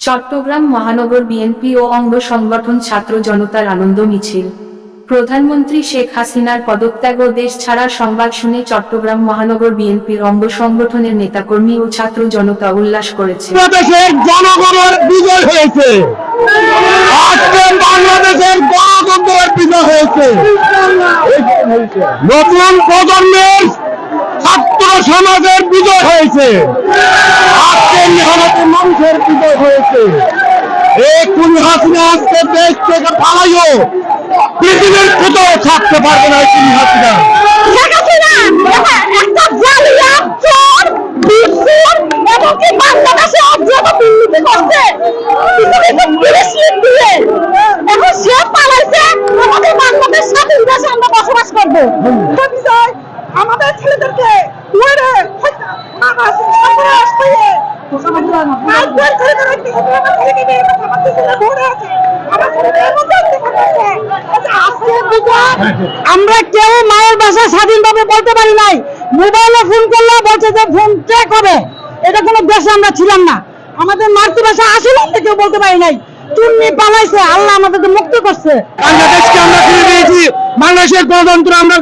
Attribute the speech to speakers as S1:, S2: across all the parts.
S1: চট্টগ্রাম মহানগর বিএনপি ও অঙ্গ সংগঠন ছাত্র জনতার আনন্দ মিছিল। প্রধানমন্ত্রী শেখ হাসিনার পদত্যাগ ও দেশ ছাড়ার সংবাদ শুনে চট্টগ্রাম মহানগর বিএনপির অঙ্গ সংগঠনের নেতাকর্মী ও ছাত্র জনতা উল্লাস করেছে।
S2: নতুন প্রজন্মের সমাজের বিজয় হয়েছে। আজকে নিহতের মানুষের বিজয় হয়েছে। এই পৃথিবীর কোথাও থাকতে পারবে না এই হাসিনা
S3: শেখ হাসিনা একটা জালিয়া চোর দুঃসুর এবং কি বাংলাদেশে অজ্ঞাত দুর্নীতি করছে কিছু কিছু পুলিশ দিয়ে এখন সে পালাইছে আমাদের বাংলাদেশ স্বাধীন দেশে আমরা বসবাস করব তো বিজয় আমাদের ছেলেদেরকে উড়ে আমরা কেউ মায়ের বাসা স্বাধীনভাবে বলতে পারি নাই। মোবাইলে ফোন করলে বলছে যে ফোন ট্র্যাক হবে। এটা কোনো দেশে আমরা ছিলাম না। আমাদের মাতৃভাষা আসলে কেউ বলতে পারি নাই। আল্লাহ মুক্ত করছে।
S2: বাংলাদেশকে আমরা ফিরে বাংলাদেশের আমরা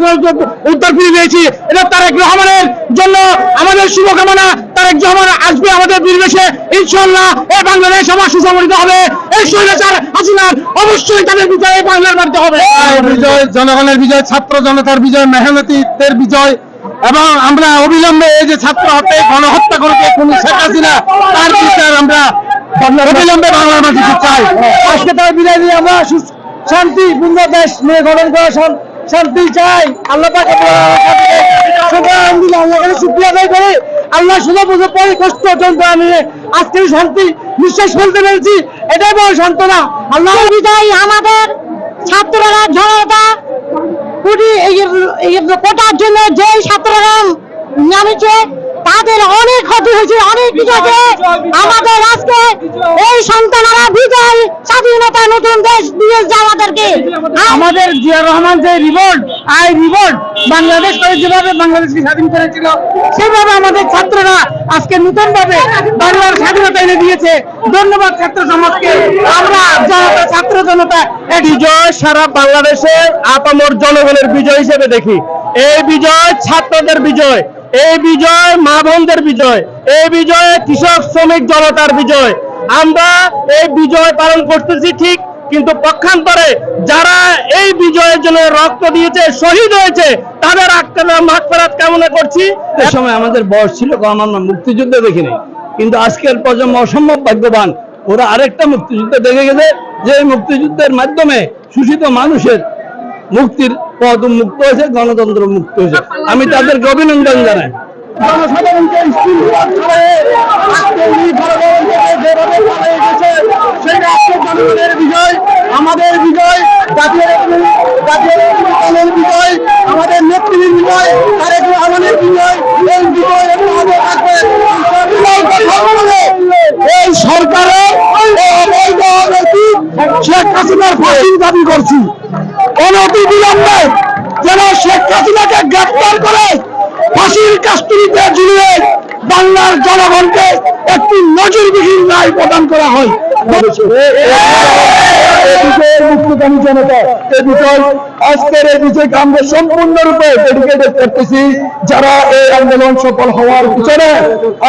S2: উত্তর ফিরে পেয়েছি। এটা তারেক রহমানের জন্য আমাদের শুভকামনা। তারেক রহমান আসবে আমাদের পরিবেশে ইনশাল্লাহ এই বাংলাদেশ আমার সুসংগঠিত হবে। এই স্বৈরাচার হাসিনার অবশ্যই তাদের বিজয় বাংলার মানতে হবে। বিজয়, জনগণের বিজয়, ছাত্র জনতার বিজয় মেহনতিদের বিজয়। এবং আমরা অবিলম্বে এই যে ছাত্র হত্যা গণহত্যা করেছে কোন শেখ হাসিনা, তার বিচার আমরা অবিলম্বে বাংলার মাটিতে চাই। আজকে তার বিদায় নিয়ে আমরা শান্তি পূর্ণ দেশ নিয়ে গঠন করা শান- শান্তি চাই। আল্লাহ পাকে আল্লাহ শুক্রিয়া আদায় করে আল্লাহ শুধু বুঝে পরে কষ্ট যন্ত্রণা নিয়ে আজকে শান্তি নিঃশ্বাস ফেলতে পেরেছি এটাই বড় সান্ত্বনা। আল্লাহ
S3: আমাদের ছাত্ররা জনতা কুটি কোটার জন্য যে ছাত্ররা নামেছে তাদের অনেক ক্ষতি হয়েছে অনেক বিজয়কে আমাদের আজকে এই সন্তানরা বিজয় স্বাধীনতা নতুন দেশ দিয়েছে আমাদেরকে।
S2: আমাদের জিয়া রহমান যে রিভোল্ট আই রিভোল্ট বাংলাদেশ করে যেভাবে বাংলাদেশকে স্বাধীন করেছিল সেভাবে আমাদের ছাত্ররা আজকে নতুন ভাবে বাংলার স্বাধীনতা এনে দিয়েছে। ধন্যবাদ ছাত্র সমাজকে। আমরা জনতা ছাত্র জনতা বিজয় সারা বাংলাদেশের আপামর জনগণের বিজয় হিসেবে দেখি। এই বিজয় ছাত্রদের বিজয় এই বিজয় মা বোনদের বিজয় এই বিজয় কৃষক শ্রমিক জনতার বিজয়। আমরা এই বিজয় পালন করতেছি ঠিক কিন্তু পক্ষান্তরে যারা এই বিজয়ের জন্য রক্ত দিয়েছে শহীদ হয়েছে তাদের আক্তারা মাগফিরাত কামনা করছি।
S4: এ সময় আমাদের বয়স ছিল কম আমরা মুক্তিযুদ্ধ দেখিনি। কিন্তু আজকের প্রজন্ম অসম্ভব ভাগ্যবান। ওরা আরেকটা মুক্তিযুদ্ধ দেখে গেছে যে মুক্তিযুদ্ধের মাধ্যমে শোষিত মানুষের মুক্তির পথ মুক্ত হয়েছে গণতন্ত্র মুক্ত হয়েছে। আমি তাদেরকে অভিনন্দন জানাই।
S2: জনসাধারণকে স্কুল আজকে উনি গণতন্ত্রকে যেভাবে পালিয়ে গেছে জনগণের বিজয়, আমাদের বিজয়, জাতীয় জাতীয় বিজয়, আমাদের নেত্রীর বিজয়, তারেক রহমানের বিজয়, এই বিজয় আমাদের এই সরকারের শেখ হাসিনার ফাঁসির দাবি করছি। অনতি বিলম্বে যেন শেখ হাসিনাকে গ্রেপ্তার করে ফাঁসির কাস্তুরিতে ঝুলিয়ে বাংলার জনগণকে একটি নজিরবিহীন রায় প্রদান করা হয়। আজকের এই বিষয়কে আমরা সম্পূর্ণরূপে ডেডিকেটেড করতেছি। যারা এই আন্দোলন সফল হওয়ার পিছনে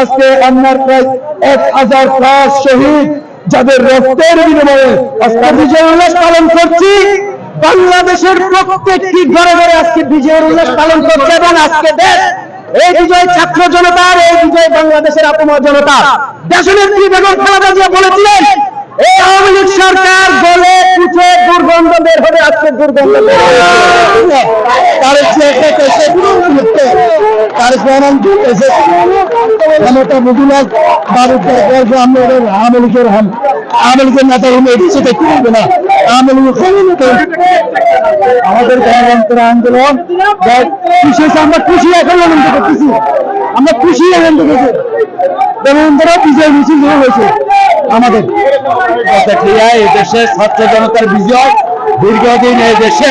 S2: আজকে আমরা প্রায় এক হাজার প্লাস শহীদ, যাদের রক্তের বিনিময়ে আজকে বিজয় উল্লাস পালন করছি। বাংলাদেশের প্রত্যেকটি ঘরে ঘরে আজকে বিজয়ের উল্লাস পালন করছে এবং আজকে দেশ এই বিজয় ছাত্র জনতার এই বিজয় বাংলাদেশের আপমা জনতা দেশনেত্রী বেগম খালেদা জিয়া বলেছিলেন সরকার পুছে দুর্গন্ধ বের হবে, আজকে বারোটা আমরা আমাদের গণতন্ত্র আন্দোলন বিশেষ আমরা খুশি এখন আনন্দ করতেছি। আমরা খুশি আনন্দ করছি গণতন্ত্র বিজয় মিছিল হয়েছে আমাদের।
S4: এই দেশের ছাত্র জনতার বিজয় দীর্ঘদিন এই দেশে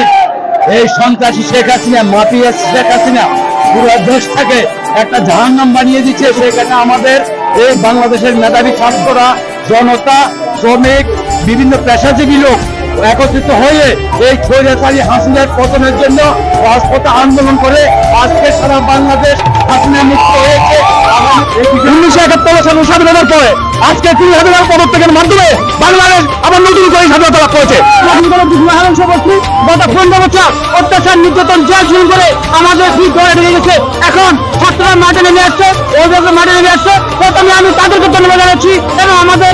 S4: এই সন্ত্রাসী শেখ হাসিনা, মাফিয়া শেখ হাসিনা, পুরো দেশটাকে একটা জাহান্নাম বানিয়ে দিচ্ছে। সেখানে আমাদের এই বাংলাদেশের মেধাবী ছাত্ররা,
S2: জনতা, শ্রমিক, বিভিন্ন পেশাজীবী লোক একত্রিত হয়ে এই স্বৈরাচারী হাসিনার পতনের জন্য রাজপথে আন্দোলন করে আজকে সারা বাংলাদেশ হাসিনা মুক্ত হয়েছে। উনিশশো একাত্তর সালের স্বাধীনতার পরে আজকে তিন হাজার পদত্যাগের মাধ্যমে বাংলাদেশ আবার নতুন করে স্বাধীনতা লাভ করেছে। গত পনেরো বছর অত্যাচার নির্যাতন জেল শুরু করে আমাদের ঠিক রেখে গেছে এখন ছাত্ররা মাঠে নেমে আসছে। অভিভাবক মাঠে নেমে আসছে। প্রথমে আমি তাদেরকে ধন্যবাদ জানাচ্ছি এবং আমাদের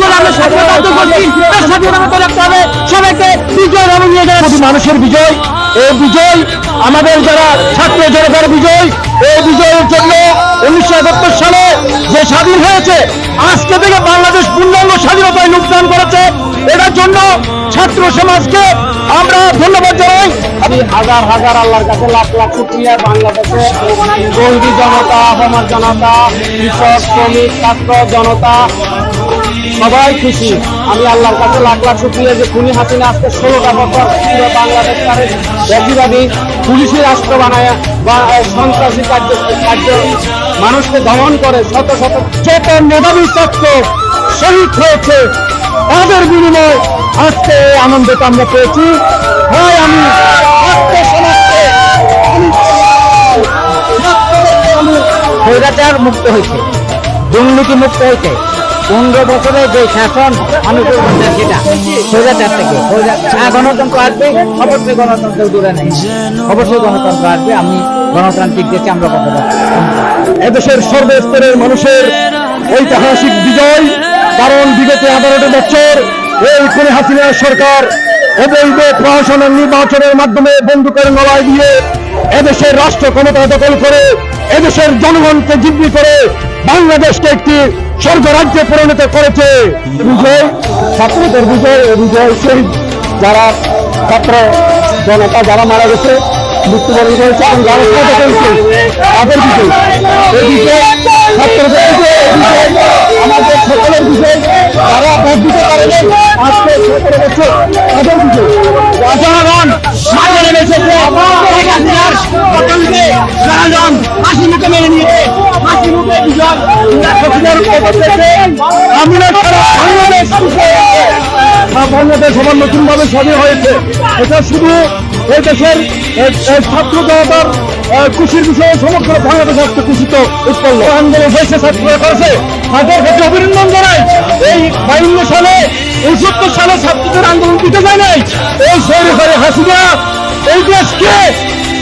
S2: করে আমরা স্বাধীনতা করছি। স্বাধীনতা রাখতে হবে সবাইকে বিজয় এবং মানুষের বিজয়, এই বিজয় আমাদের যারা ছাত্র জনতার বিজয়, এই বিজয়ের জন্য উনিশশো একাত্তর সালে যে স্বাধীন হয়েছে, আজকে থেকে বাংলাদেশ পূর্ণাঙ্গ স্বাধীনতায় যোগদান করেছে এটার জন্য ছাত্র সমাজকে আমরা ধন্যবাদ জানাই।
S4: আমি হাজার হাজার আল্লাহর কাছে লাখ লাখ শুক্রিয়া। বাংলাদেশে বন্দি জনতা আমার জনতা কৃষক শ্রমিক ছাত্র জনতা সবাই খুশি। আমি আল্লাহর কাছে লাখ লাখ শুক্রিয়া যে খুনি হাসিনা আজকে ষোলোটা বছর পুরো বাংলাদেশ তার বেশিরভাগই পুলিশি রাষ্ট্র বানায় বা সন্ত্রাসী কার্য কার্য মানুষকে দমন করে শত শত
S2: যত মেধাবী ছাত্র শহীদ হয়েছে। তাদের বিনিময় আজকে আনন্দটা আমরা পেয়েছি। হয় আমি
S5: স্বৈরাচার মুক্ত হয়েছে। দুর্নীতি মুক্ত হয়েছে। পনেরো বছরের যে শাসন অনুকূল হচ্ছে সেটা স্বৈরাচার থেকে। গণতন্ত্র আসবে? অবশ্যই গণতন্ত্র দূরে নেই। অবশ্যই গণতন্ত্র আসবে। আমি গণতান্ত্রিক দেশে আমরা কথা
S2: এদেশের সর্বস্তরের মানুষের ঐতিহাসিক বিজয় কারণ বিগত এগারোটি বছর এই খুনে হাসিনার সরকার অবৈধ প্রশাসনের নির্বাচনের মাধ্যমে বন্দুকের নলায় দিয়ে এদেশের রাষ্ট্র ক্ষমতা দখল করে, এদেশের জনগণকে জিম্মি করে বাংলাদেশকে একটি স্বর্গ রাজ্যে পরিণত করেছে। বিজয়, ছাত্রদের বিজয় বিজয় সেই যারা ছাত্র জনতা যারা মারা গেছে, মৃত্যুবরণ করেছে এবং যারা তাদের বিজয়। ছাত্রদের আমাদের সকলের বিজয় তারা ভোট দিতে পারেনি, আজকে সতেরো বছর তাদের মাঠে নেমেছে শেখ হাসি মুখে মেনে নিয়েছে হাসি মুখে বিজয় আমরা বাংলাদেশ আবার নতুন ভাবে স্বাধীন হয়েছে। এটা শুধু এই দেশের ছাত্র জনতার খুশির বিষয়ে সমগ্র বাংলাদেশ আজকে খুশিত উৎপন্ন। আন্দোলন হয়েছে ছাত্ররা করেছে তাদের কাছে অভিনন্দন জানাই। এই বাউন্ন সালে, উনসত্তর সালে ছাত্রদের আন্দোলন দিতে যায় নাই। এই সৈরিকারী হাসিনা এই দেশকে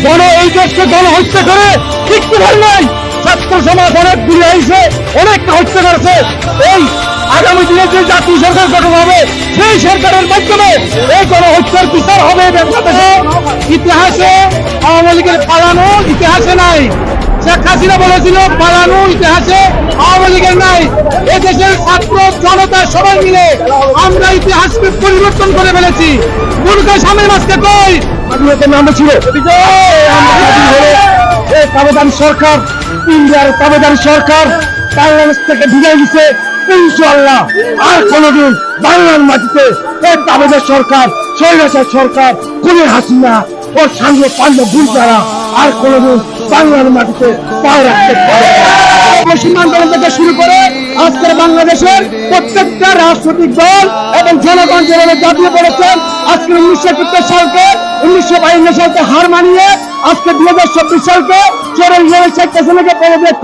S2: গণ এই দেশকে গণহত্যা করে টিকতে পারে নাই। ছাত্র সমাজ অনেক দূরে আইছে অনেককে হত্যা করেছে। এই যে জাতীয় সরকার গঠন হবে, সেই সরকারের মাধ্যমে এই গণহত্যার বিচার হবে বাংলাদেশে। ইতিহাসে আওয়ামী লীগের পালানো ইতিহাসে নাই। শেখ হাসিনা বলেছিল পালানো ইতিহাসে আওয়ামী লীগের নাই। এদেশের ছাত্র জনতা সবাই মিলে আমরা ইতিহাসকে পরিবর্তন করে ফেলেছি। মুরগা স্বামীর মাসকে কই? নামে ছিল। এই তাবেদার সরকার, ইন্ডিয়ার তাবেদার সরকার, বাংলাদেশ থেকে বিদায় দিছে ইনশাল্লাহ আর কোনদিন বাংলার মাটিতে এই তাবেদার সরকার, স্বৈরাচার সরকার কোন হাসিনা ওর সঙ্গে পাঞ্জ ভুল দ্বারা আর কোনদিন বাংলার মাটিতে পায়ে রাখতে পারে। সীমান্ত থেকে শুরু করে আজকের বাংলাদেশের প্রত্যেকটা রাজনৈতিক দল এবং জনগণ যেভাবে দাবিয়ে পড়েছেন আজকে উনিশশো একাত্তর সালকে, উনিশশো বায়ান্ন সালকে হার মানিয়ে, আজকে দুই হাজার চব্বিশ সালকে চোরের শেখ হাসিনাকে পদত্যাগ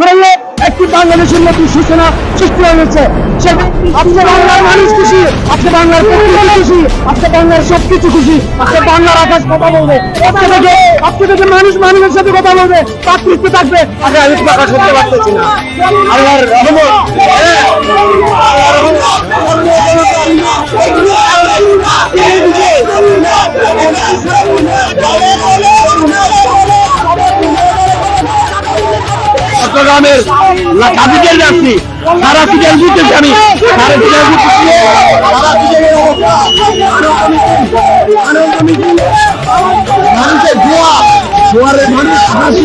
S2: একটি বাংলাদেশের নতুন সূচনা সৃষ্টি হয়েছে আজকে বাংলার মানুষ খুশি, আজকে বাংলার খুশি, আজকে বাংলার সবকিছু খুশি, আজকে বাংলার আকাশ কথা বলবে। আজকে থেকে মানুষ মানুষের সাথে কথা বলবে প্রাকৃতিক থাকবে। আগে আমি তো আকাশ পারতেছি না। আল্লাহর রহমত। চট্টগ্রামের কাজীদের যাচ্ছি সারা সিজন জিতেছি আমি সারা সিজন জিতেছি মানুষের ধোয়া ধোয়ারে মানুষ আমি